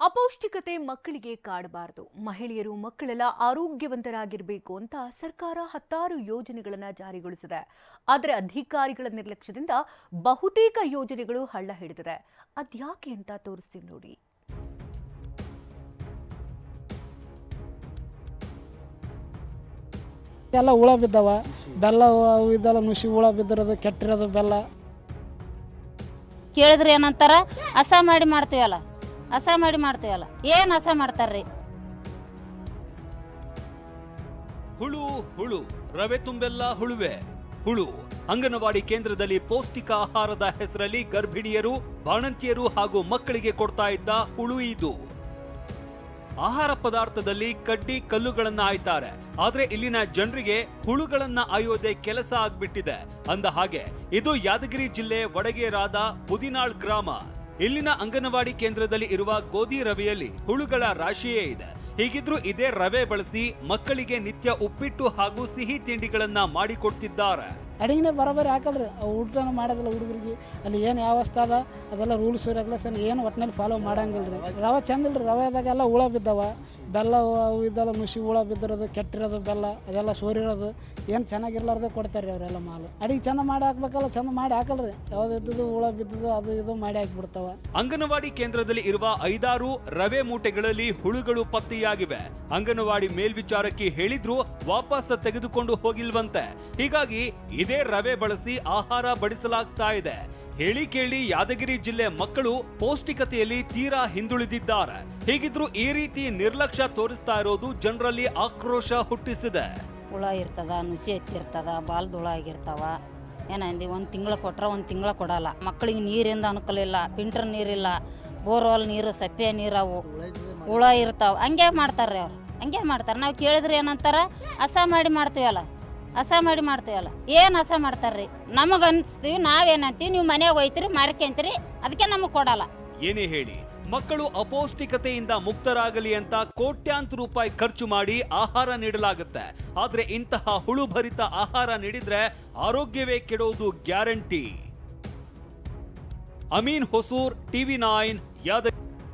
ಅಪೌಷ್ಟಿಕತೆ ಮಕ್ಕಳಿಗೆ ಕಾಡಬಾರದು. ಮಹಿಳೆಯರು ಮಕ್ಕಳೆಲ್ಲ ಆರೋಗ್ಯವಂತರಾಗಿರಬೇಕು ಅಂತ ಸರ್ಕಾರ ಹತ್ತಾರು ಯೋಜನೆಗಳನ್ನು ಜಾರಿಗೊಳಿಸಿದೆ. ಆದರೆ ಅಧಿಕಾರಿಗಳ ನಿರ್ಲಕ್ಷ್ಯದಿಂದ ಬಹುತೇಕ ಯೋಜನೆಗಳು ಹಳ್ಳ ಹಿಡಿದಿದೆ. ಅದ್ಯಾಕೆ ಅಂತ ತೋರಿಸ್ತೀನಿ ನೋಡಿ. ಎಲ್ಲ ಹುಳ ಬಿದ್ದಾವ. ಬೆಲ್ಲ ಇದೆಲ್ಲ ನುಸಿ ಹುಳ ಬಿದ್ದಿರೋದು ಕೆಟ್ಟಿರೋದು ಬೆಲ್ಲ. ಕೇಳಿದ್ರೆ ಏನಂತಾರ? ಹಸ ಮಾಡಿ ಮಾಡ್ತೀವಲ್ಲ? ಹಸ ಮಾಡಿ ಮಾಡ್ತೀವಲ್ಲ? ಏನು ಹಸ ಮಾಡ್ತಾರ್ರಿ ಹುಳು ಹುಳು, ರವೆ ತುಂಬೆಲ್ಲ ಹುಳುವೆ. ಹುಳು, ಅಂಗನವಾಡಿ ಕೇಂದ್ರದಲ್ಲಿ ಪೌಷ್ಟಿಕ ಆಹಾರದ ಹೆಸರಲ್ಲಿ ಗರ್ಭಿಣಿಯರು, ಬಾಣಂತಿಯರು ಹಾಗೂ ಮಕ್ಕಳಿಗೆ ಕೊಡ್ತಾ ಇದ್ದ ಹುಳು ಇದು. ಆಹಾರ ಪದಾರ್ಥದಲ್ಲಿ ಕಡ್ಡಿ ಕಲ್ಲುಗಳನ್ನ ಆಯ್ತಾರೆ ಆದ್ರೆ ಇಲ್ಲಿನ ಜನರಿಗೆ ಹುಳುಗಳನ್ನ ಆಯೋದೆ ಕೆಲಸ ಆಗ್ಬಿಟ್ಟಿದೆ. ಅಂದ ಹಾಗೆ, ಇದು ಯಾದಗಿರಿ ಜಿಲ್ಲೆ ವಡಗೇರಾದ ಬುದಿನಾಳ್ ಗ್ರಾಮ. ಇಲ್ಲಿನ ಅಂಗನವಾಡಿ ಕೇಂದ್ರದಲ್ಲಿ ಇರುವ ಗೋಧಿ ರವೆಯಲ್ಲಿ ಹುಳುಗಳ ರಾಶಿಯೇ ಇದೆ. ಹೀಗಿದ್ರೂ ಇದೇ ರವೆ ಬಳಸಿ ಮಕ್ಕಳಿಗೆ ನಿತ್ಯ ಉಪ್ಪಿಟ್ಟು ಹಾಗೂ ಸಿಹಿ ತಿಂಡಿಗಳನ್ನ ಮಾಡಿಕೊಡ್ತಿದ್ದಾರೆ. ಅಡಿಗೆನೇ ಬರೋಬ್ಬರಿ ಹಾಕಲ್ರಿ. ಆ ಊಟನ ಮಾಡೋದಿಲ್ಲ ಹುಡುಗರಿಗೆ. ಅಲ್ಲಿ ಏನು ವ್ಯವಸ್ಥೆ ಅದ? ಅದೆಲ್ಲ ರೂಲ್ಸ್ ರೆಗ್ಯುಲೇಷನ್ ಏನು ಒಟ್ಟಿನಲ್ಲಿ ಫಾಲೋ ಮಾಡಂಗಿಲ್ಲ ರೀ ರವೆ ಚಂದ ಇಲ್ರಿ ರವೆದಾಗೆಲ್ಲ ಹುಳ ಬಿದ್ದಾವ. ಬೆಲ್ಲ ಅವು ಇದೆಲ್ಲ ಮುಸಿ ಹುಳ ಬಿದ್ದಿರೋದು, ಕೆಟ್ಟಿರೋದು, ಬೆಲ್ಲ, ಅದೆಲ್ಲ ಸೋರಿರೋದು. ಏನು ಚೆನ್ನಾಗಿರ್ಲಾರ್ದೆ ಕೊಡ್ತಾರೆ ಅವರೆಲ್ಲ ಮಾಲು. ಅಡಿಗೆ ಚಂದ ಮಾಡಿ ಹಾಕ್ಬೇಕಲ್ಲ, ಚಂದ ಮಾಡಿ ಹಾಕಲ್ರಿ. ಯಾವ್ದಿದ್ದು ಹುಳ ಬಿದ್ದದು ಅದು ಇದು ಮಾಡಿ ಹಾಕ್ಬಿಡ್ತಾವ. ಅಂಗನವಾಡಿ ಕೇಂದ್ರದಲ್ಲಿ ಇರುವ ಐದಾರು ರವೆ ಮೂಟೆಗಳಲ್ಲಿ ಹುಳುಗಳು ಪತ್ತೆಯಾಗಿವೆ. ಅಂಗನವಾಡಿ ಮೇಲ್ವಿಚಾರಕ್ಕೆ ಹೇಳಿದ್ರು, ವಾಪಸ್ ತೆಗೆದುಕೊಂಡು ಹೋಗಿಲ್ವಂತೆ. ಹೀಗಾಗಿ ಇದೇ ರವೆ ಬಳಸಿ ಆಹಾರ ಬಡಿಸಲಾಗ್ತಾ ಇದೆ. ಹೇಳಿ ಕೇಳಿ ಯಾದಗಿರಿ ಜಿಲ್ಲೆ ಮಕ್ಕಳು ಪೌಷ್ಟಿಕತೆಯಲ್ಲಿ ತೀರಾ ಹಿಂದುಳಿದಿದ್ದಾರೆ. ಹೀಗಿದ್ರೂ ಈ ರೀತಿ ನಿರ್ಲಕ್ಷ್ಯ ತೋರಿಸ್ತಾ ಇರೋದು ಜನರಲ್ಲಿ ಆಕ್ರೋಶ ಹುಟ್ಟಿಸಿದೆ. ಹುಳ ಇರ್ತದ, ನುಸಿ ಎತ್ತಿರ್ತದ ಬಾಲ್ದ ಹುಳ ಆಗಿರ್ತಾವ. ಏನಂದಿ ಒಂದು ತಿಂಗಳ ಕೊಟ್ರೆ ಒಂದು ತಿಂಗಳ ಕೊಡಲ್ಲ. ಮಕ್ಕಳಿಗೆ ನೀರಿಂದ ಅನುಕೂಲ ಇಲ್ಲ, ಫಿಲ್ಟರ್ ನೀರಿಲ್ಲ ಬೋರ್ವೆಲ್ ನೀರು, ಸಪ್ಪೆ ನೀರು ಅವು. ಹುಳ ಇರ್ತಾವ. ಹಂಗೆ ಮಾಡ್ತಾರೆ ಅವ್ರು. ಹಂಗೆ ಮಾಡ್ತಾರೆ. ನಾವು ಕೇಳಿದ್ರೆ ಏನಂತಾರ ಹಸ ಮಾಡಿ ಮಾಡ್ತೀವಲ್ಲ. ಹಸ ಮಾಡಿ ಮಾಡ್ತೀವಲ್ಲ ಏನು ಹಸ ಮಾಡ್ತಾರ್ರಿ? ನಮಗೆ ಅನ್ಸ್ತೀವಿ ನಾವೇನಂತೀವಿ ನೀವು ಮನೆಗೆ ಹೋಯ್ತೀರಿ ಮಾರ್ಕೊಂತೀರಿ ಅದಕ್ಕೆ ನಮಗೆ ಕೊಡಲ್ಲ. ಏನೇ ಹೇಳಿ, ಮಕ್ಕಳು ಅಪೌಷ್ಟಿಕತೆಯಿಂದ ಮುಕ್ತರಾಗಲಿ ಅಂತ ಕೋಟ್ಯಾಂತರ ರೂಪಾಯಿ ಖರ್ಚು ಮಾಡಿ ಆಹಾರ ನೀಡಲಾಗುತ್ತೆ. ಆದ್ರೆ ಇಂತಹ ಹುಳುಭರಿತ ಆಹಾರ ನೀಡಿದ್ರೆ ಆರೋಗ್ಯವೇ ಕೆಡೋದು guarantee. Amin Hosur, TV nine, Yadagiri.